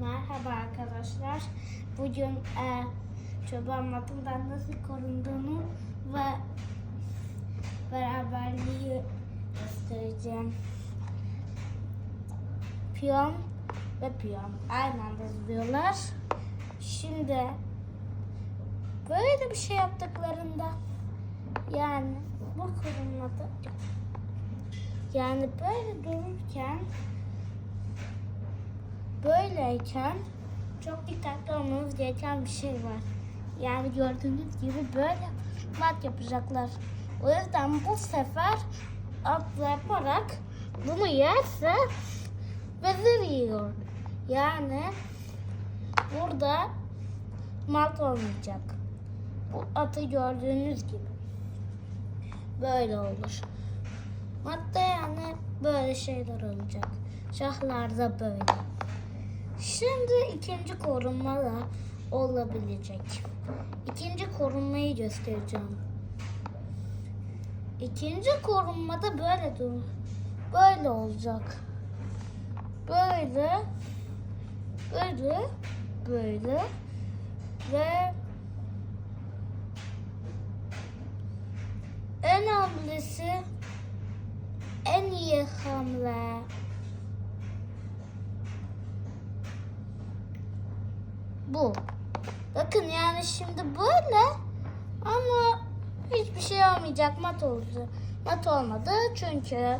Merhaba arkadaşlar. Bugün e, çoban matından nasıl korunduğunu ve beraberliği göstereceğim. Piyon ve piyon aynı anda duruyorlar. Şimdi böyle bir şey yaptıklarında yani bu korunmada yani böyle dururken böyleyken çok dikkatli olmanız gereken bir şey var. Yani gördüğünüz gibi böyle mat yapacaklar. O yüzden bu sefer atlayarak bunu yerse vezir yiyor. Yani burada mat olmayacak. Bu atı gördüğünüz gibi. Böyle olur. Madde yani böyle şeyler olacak. Şahlarda böyle. Şimdi ikinci korunma da olabilecek. İkinci korunmayı göstereceğim. İkinci korunmada böyle dur. Böyle olacak. Böyle böyle böyle ve en önemlisi en iyi hamle bu. Bakın yani şimdi böyle ama hiçbir şey olmayacak mat oldu. Mat olmadı çünkü